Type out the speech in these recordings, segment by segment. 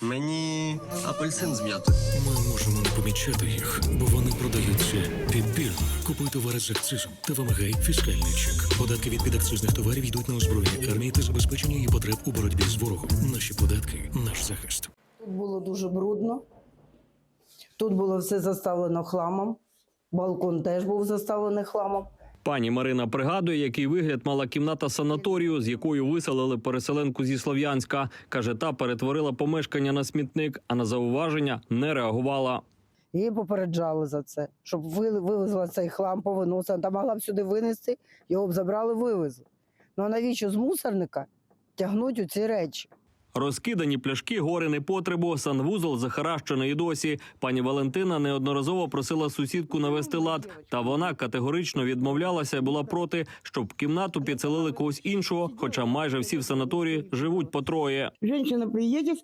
Мені апельсин з м'ятою. Ми можемо не помічати їх, бо вони продаються підбірно. Купуй товари з акцизом та вимагай фіскальний чек. Податки від підакцизних товарів йдуть на озброєння армії та забезпечення її потреб у боротьбі з ворогом. Наші податки наш захист. Тут було дуже брудно. Тут було все заставлено хламом. Балкон теж був заставлений хламом. Пані Марина пригадує, який вигляд мала кімната санаторію, з якою виселили переселенку зі Слов'янська. Каже, та перетворила помешкання на смітник, а на зауваження не реагувала. Її попереджали за це, щоб вивезла цей хлам, повиносила. Та могла б сюди винести, його б забрали, вивезли. Ну а навіщо з мусорника тягнуть у ці речі? Розкидані пляшки, гори непотребу, санвузол захаращений досі. Пані Валентина неодноразово просила сусідку навести лад, та вона категорично відмовлялася і була проти, щоб в кімнату підселили когось іншого, хоча майже всі в санаторії живуть по троє. Жінка приїде,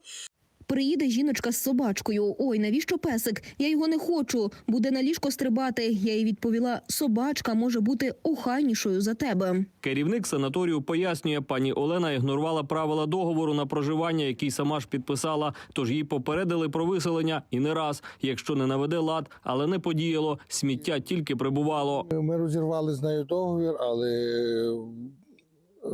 Приїде жіночка з собачкою. Ой, навіщо песик? Я його не хочу. Буде на ліжко стрибати. Я їй відповіла: собачка може бути охайнішою за тебе. Керівник санаторію пояснює, пані Олена ігнорувала правила договору на проживання, який сама ж підписала. Тож їй попередили про виселення і не раз, якщо не наведе лад, але не подіяло. Сміття тільки прибувало. Ми розірвали з нею договір, але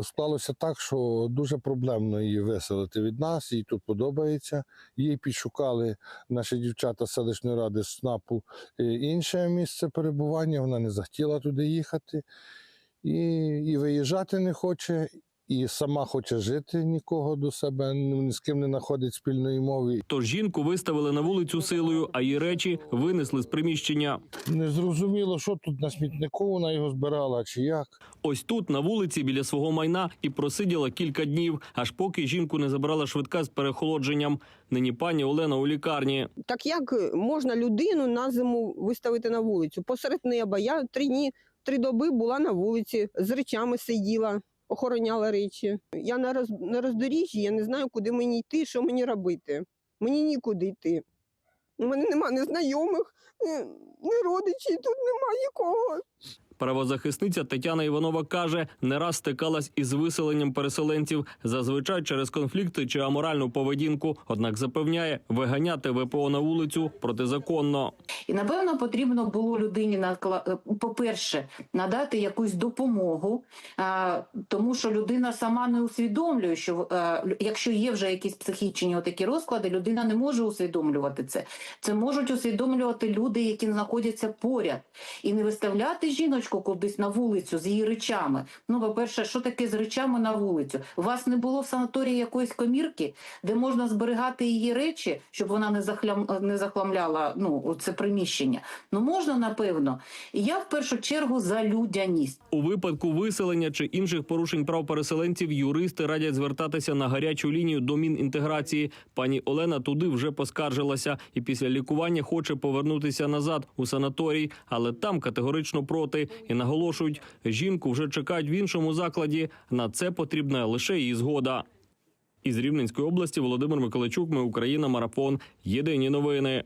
склалося так, що дуже проблемно її виселити від нас, їй тут подобається. Їй підшукали наші дівчата селищної ради СНАПу е, інше місце перебування. Вона не захотіла туди їхати і, і виїжджати не хоче, і сама хоче жити нікого до себе, ні ні з ким не знаходить спільної мови. Тож жінку виставили на вулицю силою, а її речі винесли з приміщення. Не зрозуміло, що тут на смітнику вона його збирала чи як. Ось тут, на вулиці, біля свого майна, і просиділа кілька днів, аж поки жінку не забрала швидка з перехолодженням. Нині пані Олена у лікарні. Так як можна людину на зиму виставити на вулицю? Посеред неба. Я три дні, три доби була на вулиці, з речами сиділа, охороняла речі. Я на, роз, на роздоріжжі, я не знаю, куди мені йти, що мені робити. Мені нікуди йти. У мене нема ні знайомих, ні, ні родичів, тут нема нікого. Правозахисниця Тетяна Іванова каже, не раз стикалась із виселенням переселенців, зазвичай через конфлікти чи аморальну поведінку. Однак запевняє, виганяти ВПО на вулицю протизаконно. І напевно потрібно було людині е, по-перше, надати якусь допомогу, тому що людина сама не усвідомлює, що е, якщо є вже якісь психічні такі розклади, людина не може усвідомлювати це. Це можуть усвідомлювати люди, які знаходяться поряд, і не виставляти жіночку кудись на вулицю з її речами. Ну, по-перше, що таке з речами на вулицю? У вас не було в санаторії якоїсь комірки, де можна зберігати її речі, щоб вона не захлям не захламляла ну це приміщення. Ну можна напевно. І я в першу чергу за людяність. У випадку виселення чи інших порушень прав переселенців юристи радять звертатися на гарячу лінію до Мінінтеграції. Пані Олена туди вже поскаржилася і після лікування хоче повернутися назад у санаторій, але там категорично проти і наголошують, жінку вже чекають в іншому закладі. На це потрібна лише її згода. Із Рівненської області Володимир Миколайчук. Ми Україна. Марафон. Єдині новини.